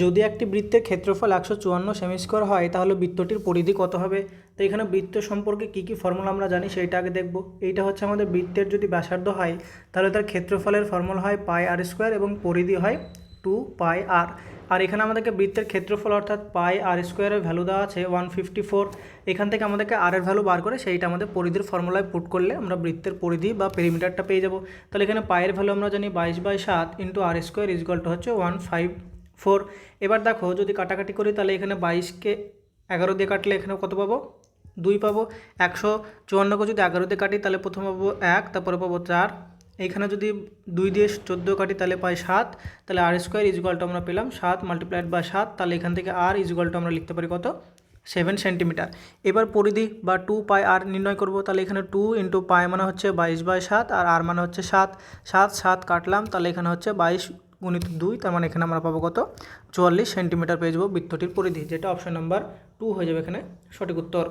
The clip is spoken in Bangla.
যদি একটি বৃত্তের ক্ষেত্রফল একশো চুয়ান্ন সেমি স্কোয়ার হয়, তাহলে বৃত্তটির পরিধি কত হবে? তো এখানে বৃত্ত সম্পর্কে কী কী ফর্মুলা আমরা জানি সেইটা আগে দেখব। এইটা হচ্ছে আমাদের বৃত্তের যদি ব্যাসার্ধ হয়, তাহলে তার ক্ষেত্রফলের ফর্মুলা হয় পাই আর স্কোয়ার এবং পরিধি হয় টু পাই আর আর এখানে আমাদেরকে বৃত্তের ক্ষেত্রফল অর্থাৎ পাই আর স্কোয়ারের ভ্যালু দেওয়া আছে ওয়ান ফিফটি ফোর এখান থেকে আমাদেরকে আর এর ভ্যালু বার করে সেইটা আমাদের পরিধির ফর্মুলায় পুট করলে আমরা বৃত্তের পরিধি বা পেরিমিটারটা পেয়ে যাব। তাহলে এখানে পায়ের ভ্যালু আমরা জানি বাইশ বাই সাত ইন্টু আর স্কোয়ার ইজগলটা হচ্ছে ওয়ান ফাইভ ফোর। এবার দেখো, যদি কাটাকাটি করি, তাহলে এখানে বাইশকে এগারো দিয়ে কাটলে এখানে কত পাবো? দুই পাবো। একশো চুয়ান্নকে যদি এগারো দিয়ে কাটি, তাহলে প্রথমে পাবো এক, তারপরে পাবো চার। এইখানে যদি দুই দিয়ে চোদ্দ কাটি, তাহলে পাই সাত। তাহলে আর স্কোয়ার ইজুয়ালটা আমরা পেলাম সাত মাল্টিপ্লাইড বাই সাত, তাহলে এখান থেকে আর ইজুয়ালটা আমরা লিখতে পারি কত? সেভেন সেন্টিমিটার এবার পরিধি বা টু পাই আর নির্ণয় করব, তাহলে এখানে টু ইন্টু পাই মানে হচ্ছে বাইশ বাই সাত, আর আর মানে হচ্ছে সাত। সাত সাত কাটলাম, তাহলে এখানে হচ্ছে বাইশ গুণিত দুই, তার মানে এখানে আমরা পাবো কত? চুয়াল্লিশ সেন্টিমিটার পেয়ে যাব বৃত্তটির পরিধি, যেটা অপশন নাম্বার টু হয়ে যাবে এখানে, সঠিক উত্তর।